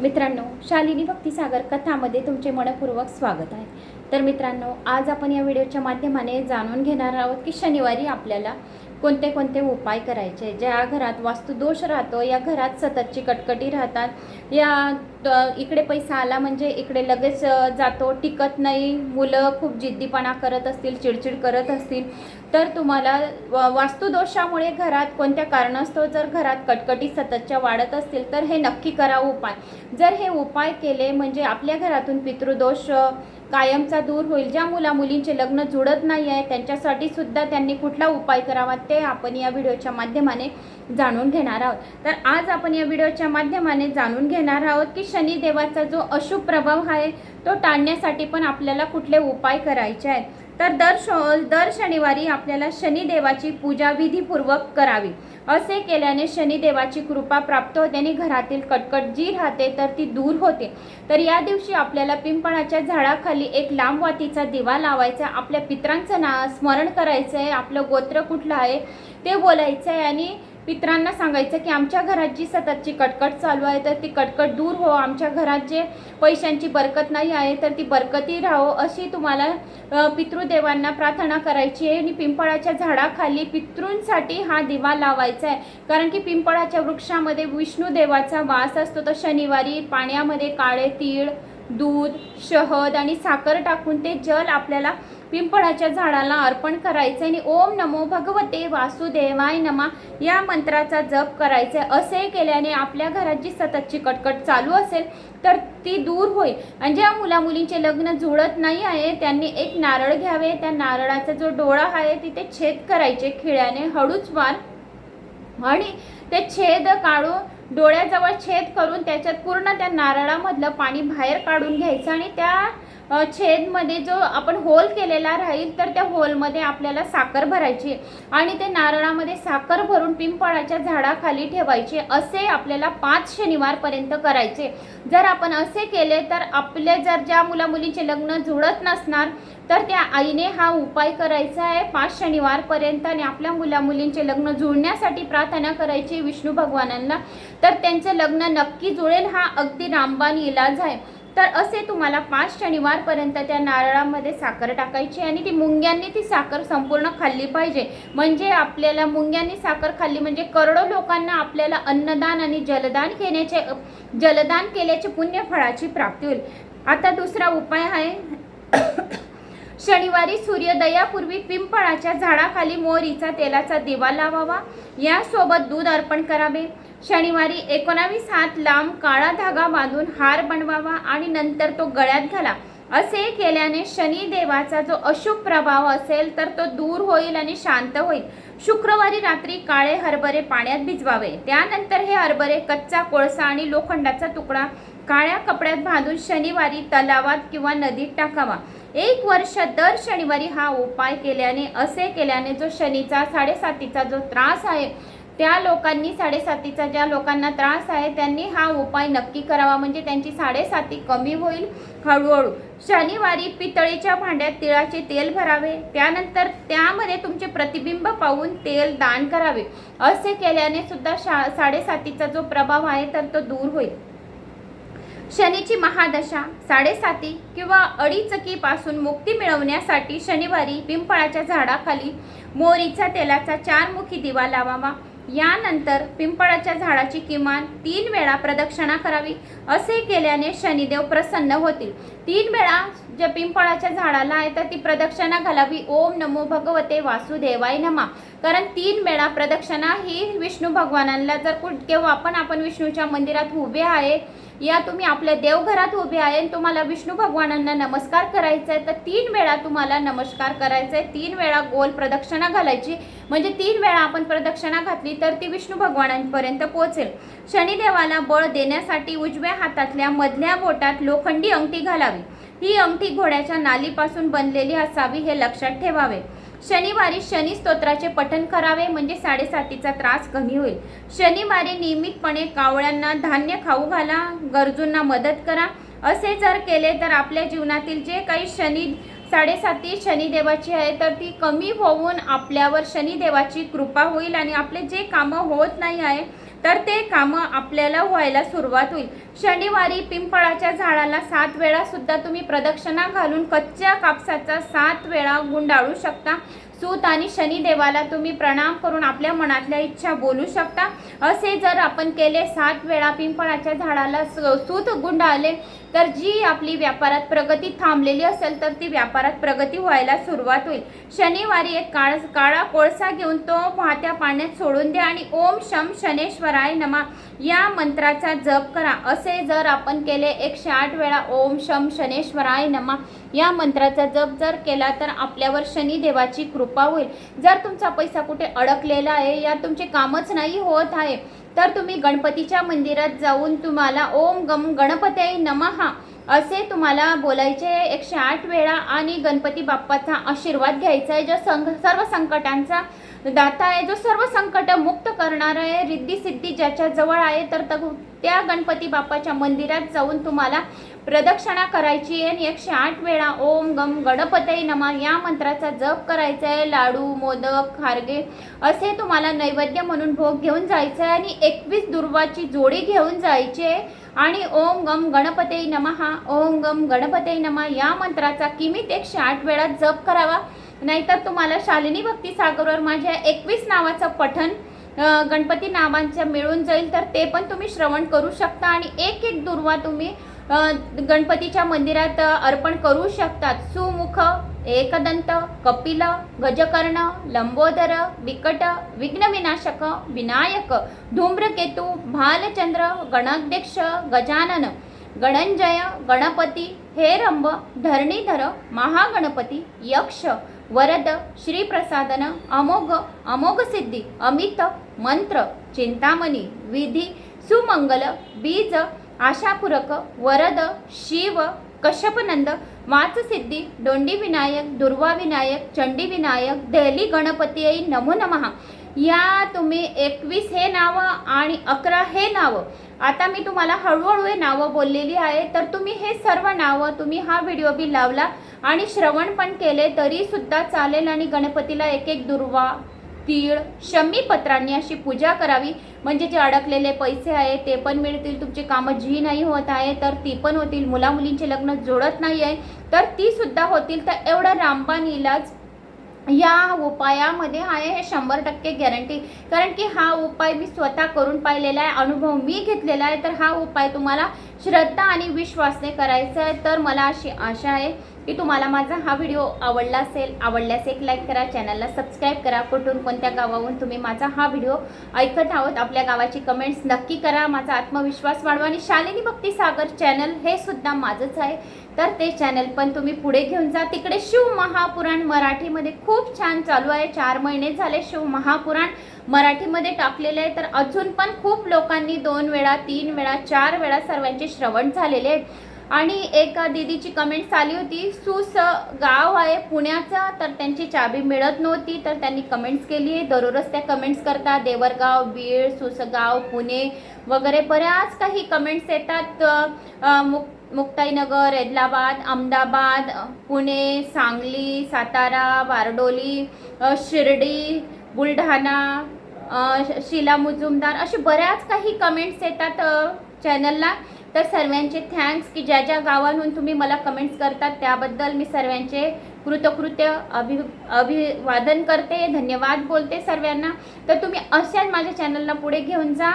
मित्रांनो शालिनी भक्तिसागर कथामध्ये तुमचे मनपूर्वक स्वागत आहे. तर मित्रांनो आज आपण या व्हिडिओच्या माध्यमाने जाणून घेणार आहोत की शनिवारी आपल्याला कोणते कोणते उपाय करायचे? ज्या घरात वास्तुदोष राहतो या घरात सततची कटकटी राहतात. या इकडे पैसा आला म्हणजे इकडे लगेच जातो. टिकत नाही. मुलं खूप जिद्दीपणा करत असतील चिडचिड करत असतील. तर तुम्हाला व- वास्तुदोषामुळे घरात कोणत्या कारणास्तव जर घरात कटकटी सततच्या वाढत असतील तर हे नक्की करा उपाय. जर हे उपाय केले म्हणजे आपल्या घरातून पितृदोष कायमचा दूर होईल. ज्या मुला मुलींचे लग्न जुळत नाही आहे त्यांच्यासाठी सुद्धा त्यांनी कुठला उपाय करावा ते आपण या व्हिडिओच्या माध्यमाने जाणून घेणार आहोत. तर आज आपण या व्हिडिओच्या माध्यमाने जाणून घेणार आहोत की शनिदेवाचा जो अशुभ प्रभाव आहे तो टाळण्यासाठी पण आपल्याला कुठले उपाय करायचे आहेत. तर दर शो दर शनिवारी आपल्याला शनिदेवाची पूजा विधीपूर्वक करावी. असे केल्याने शनिदेवाची कृपा प्राप्त होते आणि घरातील कटकट जी राहते तर ती दूर होते. तर या दिवशी आपल्याला पिंपळाच्या झाडाखाली एक लांब वातीचा दिवा लावायचा आपल्या पित्रांचं ना स्मरण करायचं आहे. आपलं गोत्र कुठलं आहे ते बोलायचं आहे आणि पित्रांना सांगायचं की आमच्या घरात जी सततची कटकट चालू आहे तर ती कटकट दूर हो. आमच्या घरात जे पैशांची बरकत नाही आहे तर ती बरकती राहो अशी तुम्हाला पितृदेवांना प्रार्थना करायची आहे. आणि पिंपळाच्या झाडाखाली पितृंसाठी हा दिवा लावायचा आहे. कारण की पिंपळाच्या वृक्षामध्ये विष्णू देवाचा वास असतो. तर शनिवारी पाण्यामध्ये काळे तीळ दूध शहद आणि साखर टाकून ते जल आपल्याला पिंपळाच्या झाडाला अर्पण करायचे आणि ओम नमो भगवते वासुदेवाय नमा. या मंत्राचा जप करायचे आहे. असे केल्याने आपल्या घरात जी सततची कटकट चालू असेल तर ती दूर होईल. आणि ज्या मुला मुलींचे लग्न जुळत नाही आहे त्यांनी एक नारळ घ्यावे. त्या नारळाचा जो डोळा आहे तिथे छेद करायचे. खिळ्याने हळूच वार आणि ते छेद काढून डोळ्याजवळ छेद करून त्याच्यात पूर्ण त्या नारळामधलं पाणी बाहेर काढून घ्यायचं आणि त्या छेदमध्ये जो आपण होल केलेला राहील तर त्या होलमध्ये आपल्याला साखर भरायची आणि ते नारळामध्ये साखर भरून पिंपळाच्या झाडाखाली ठेवायचे. असे आपल्याला पाच शनिवारपर्यंत करायचे. जर आपण असे केले तर आपले जर ज्या मुलामुलीचे लग्न जुळत नसणार तर त्या आईने हा उपाय करायचा आहे. पाच शनिवारपर्यंत आणि आपल्या मुला मुलींचे लग्न जुळण्यासाठी प्रार्थना करायची विष्णू भगवानांना. तर त्यांचं लग्न नक्की जुळेल हा अगदी रामबाण इलाज आहे. तर असे तुम्हाला पाच शनिवारपर्यंत त्या नारळामध्ये साखर टाकायची आणि ती मुंग्यांनी ती साखर संपूर्ण खाल्ली पाहिजे. म्हणजे आपल्याला मुंग्यांनी साखर खाल्ली म्हणजे करोडो लोकांना आपल्याला अन्नदान आणि जलदान घेण्याचे जलदान केल्याचे पुण्यफळाची प्राप्ती होईल. आता दुसरा उपाय आहे. शनिवारी सूर्योदयापूर्वी पिंपळाच्या झाडाखाली मोहरीचा तेलाचा दिवा लावावा. यासोबत दूध अर्पण करावे. शनिवारी एकोणावीस हात लांब काळा धागा बांधून हार बनवावा आणि नंतर तो गळ्यात घाला. असे केल्याने शनिदेवाचा जो अशुभ प्रभाव असेल तर तो दूर होईल आणि शांत होईल. शुक्रवारी रात्री काळे हरभरे पाण्यात भिजवावे. त्यानंतर हे हरभरे कच्चा कोळसा आणि लोखंडाचा तुकडा काळ्या कपड्यात बांधून शनिवारी तलावात किंवा नदीत टाकावा. एक वर्ष दर शनिवारी हा उपाय केल्याने असे केल्याने जो शनीचा साडेसातीचा जो त्रास आहे त्या लोकांनी साडेसातीचा ज्या लोकांना त्रास आहे त्यांनी हा उपाय नक्की करावा. म्हणजे त्यांची साडेसाती कमी होईल हळूहळू. शनिवारी पितळेच्या भांड्यात तिळाचे तेल भरावे. त्यानंतर त्यामध्ये तुमचे प्रतिबिंब पाहून तेल दान करावे. असे केल्याने सुद्धा शा साडेसातीचा जो प्रभाव आहे तर तो दूर होईल. शनीची महादशा साडेसाती किंवा अडीचकीपासून मुक्ती मिळवण्यासाठी शनिवारी पिंपळाच्या झाडाखाली मोहरीच्या तेलाचा चारमुखी दिवा लावावा. यानंतर पिंपळाच्या झाडाची किमान तीन वेळा प्रदक्षिणा करावी असे केल्याने शनिदेव प्रसन्न होतील. तीन वेळा ज्या पिंपळाच्या झाडाला आहे तर ती प्रदक्षिणा घालावी. ओम नमो भगवते वासुदेवाय नमा. कारण तीन वेळा प्रदक्षिणा ही विष्णू भगवानांना जर कुठ केव्हा आपण आपण विष्णूच्या मंदिरात उभे आहे या तुम्ही आपल्या देवघरात उभे आहे तुम्हाला विष्णू भगवानांना नमस्कार करायचा आहे तर तीन वेळा तुम्हाला नमस्कार करायचा आहे तीन वेळा गोल प्रदक्षिणा घालायची. म्हणजे तीन वेळा आपण प्रदक्षिणा घातली तर ती विष्णू भगवानांपर्यंत पोहोचेल. शनिदेवाला बळ देण्यासाठी उजव्या हातातल्या मधल्या बोटात लोखंडी अंगठी घालावी. ही अंगठी घोड्याच्या नालीपासून बनलेली असावी हे लक्षात ठेवावे. शनिवारी शनी स्तोत्राचे पठण करावे म्हणजे साडेसातीचा त्रास कमी होईल. शनिवारी नियमितपणे कावळ्यांना धान्य खाऊ घाला गरजूंना मदत करा. असे जर केले तर आपल्या जीवनातील जे काही शनी साडेसाती शनिदेवाची आहे तर ती कमी होऊन आपल्यावर शनिदेवाची कृपा होईल आणि आपले जे कामं होत नाही आहे तर ते कामं आपल्याला व्हायला सुरुवात होईल. शनिवारी पिंपळाच्या झाडाला सात वेळा सुद्धा तुम्ही प्रदक्षिणा घालून कच्च्या कापसाचा सात वेळा गुंडाळू शकता. सूत आणि शनिदेवाला तुम्ही प्रणाम करून आपल्या मनातल्या इच्छा बोलू शकता. असे जर आपण केले सात वेळा पिंपळाच्या झाडाला स- सूत गुंडाळले तर जी आपली व्यापारात प्रगती थांबलेली असेल तर ती व्यापारात प्रगती व्हायला सुरुवात होईल. शनिवारी एक काळ काळा कोळसा घेऊन तो वाहत्या पाण्यात सोडून द्या आणि ओम शम शनेश्वराय नमा. या मंत्राचा जप करा. असे जर आपण केले एकशे आठ वेळा ओम शम शनेश्वराय नमा. या मंत्राचा जप जर केला तर आपल्यावर शनिदेवाची कृपा होईल. जर तुमचा पैसा कुठे अडकलेला आहे या तुमचे कामच नाही होत आहे तर तुम्ही गणपतीच्या मंदिरात जाऊन तुम्हाला ओम गम गणपती नमहा असे तुम्हाला बोलायचे एकशे आठ वेळा आणि गणपती बाप्पाचा आशीर्वाद घ्यायचा आहे. जो संग सर्व संकटांचा दाता आहे जो सर्व संकट मुक्त करणार आहे. रिद्धी सिद्धी ज्याच्या जवळ आहे तर त्या गणपती बाप्पाच्या मंदिरात जाऊन तुम्हाला प्रदक्षिणा करायची आहे. आणि एकशे आठ वेळा ओम गम गणपते नमा या मंत्राचा जप करायचा आहे. लाडू मोदक खारगे असे तुम्हाला नैवेद्य म्हणून भोग घेऊन जायचं आहे. आणि एकवीस दुर्वाची जोडी घेऊन जायची आहे. आणि ओम गम गणपते नमहा ओम गम गणपते नमा या मंत्राचा किमीत एकशे आठ वेळा जप करावा. नाहीतर तुम्हाला शालिनी भक्ती सागरवर माझ्या एकवीस नावाचं पठन गणपती नावांचं मिळून जाईल तर ते पण तुम्ही श्रवण करू शकता आणि एक एक दुर्वा तुम्ही गणपतीच्या मंदिरात अर्पण करू शकतात. सुमुख एकदंत कपिल गजकर्ण लंबोदर विकट विघ्नविनाशक विनायक धूम्रकेतू भालचंद्र गणाध्यक्ष गजानन गणंजय गणपती हे हेरंब धरणीधर महागणपती यक्ष वरद श्रीप्रसादन अमोघ अमोघ सिद्धी अमित मंत्र चिंतामणी विधी सुमंगल बीज आशापूरक वरद शिव कश्यपनंद वाचसिद्धी दोंडी विनायक दुर्वा विनायक चंडी विनायक देहली गणपती नमो नमः. या तुम्ही एकवीस हे नावं आणि अकरा हे नावं. आता मी तुम्हाला हळूहळू हे नावं बोललेली आहे. तर तुम्ही हे सर्व नावं तुम्ही हा व्हिडिओ बी लावला आणि श्रवण पण केले तरी सुद्धा चालेल आणि गणपतीला एक एक दुर्वा तीळ शमी पत्रांनी अशी पूजा करावी. म्हणजे जे अडकलेले पैसे आहे ते पण मिळतील तुमची कामं जी नाही होत आहे तर ती पण होतील. मुलामुलींचे लग्न जोडत नाही आहे तर ती सुद्धा होतील. तर एवढा रामबाण इलाज या उपायामध्ये आहे हे शंभर टक्के गॅरंटी कारण की हा उपाय मी स्वतः करून पाहिलेला आहे अनुभव मी घेतलेला आहे. तर हा उपाय तुम्हाला श्रद्धा आणि विश्वासने करायचा आहे. तर मला अशी आशा आहे की तुम्हाला माझा हा व्हिडिओ आवडला असेल आवडल्यास एक लाईक करा चॅनलला सबस्क्राईब करा. कुठून कोणत्या गावाहून तुम्ही माझा हा व्हिडिओ ऐकत आहोत आपल्या गावाची कमेंट्स नक्की करा. माझा आत्मविश्वास वाढवा आणि शालिनी भक्ती सागर चॅनल हे सुद्धा माझंच आहे. तर ते चॅनल पण तुम्ही पुढे घेऊन जा. तिकडे शिव महापुराण मराठीमध्ये खूप छान चालू आहे. चार महिने झाले शिव महापुराण मराठीमध्ये टाकलेले आहे. तर अजून पण खूप लोकांनी दोन वेळा तीन वेळा चार वेळा सर्वांचे श्रवण झालेले आहे. आणि एक दीदीची कमेंट्स आली होती सुस गाव आहे पुण्याचं तर त्यांची चाबी मिळत नव्हती तर त्यांनी कमेंट्स केली आहे. दररोज त्या कमेंट्स करतात देवरगाव बीड सुसगाव पुणे वगैरे. बऱ्याच काही कमेंट्स येतात मुक मुक्ताईनगर एदलाबाद अहमदाबाद पुणे सांगली सातारा बारडोली शिर्डी बुलढाणा शिला श- शीला मुजुमदार. असे बऱ्याच काही कमेंट्स येतात चॅनलला तर सर्वांचे थँक्स की ज्या ज्या गावांहून तुम्ही मला कमेंट्स करतात त्याबद्दल मी सर्वांचे कृतकृत्य अभि अभिवादन करते धन्यवाद बोलते सर्वांना. तर तुम्ही अशाच माझ्या चॅनलला पुढे घेऊन जा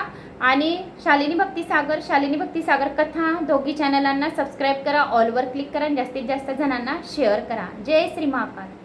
आणि शालिनी भक्तीसागर शालिनी भक्तीसागर कथा दोघी चॅनलांना सबस्क्राईब करा ऑलवर क्लिक करा आणि जास्तीत जास्त जणांना शेअर करा. जय श्री महाकाल.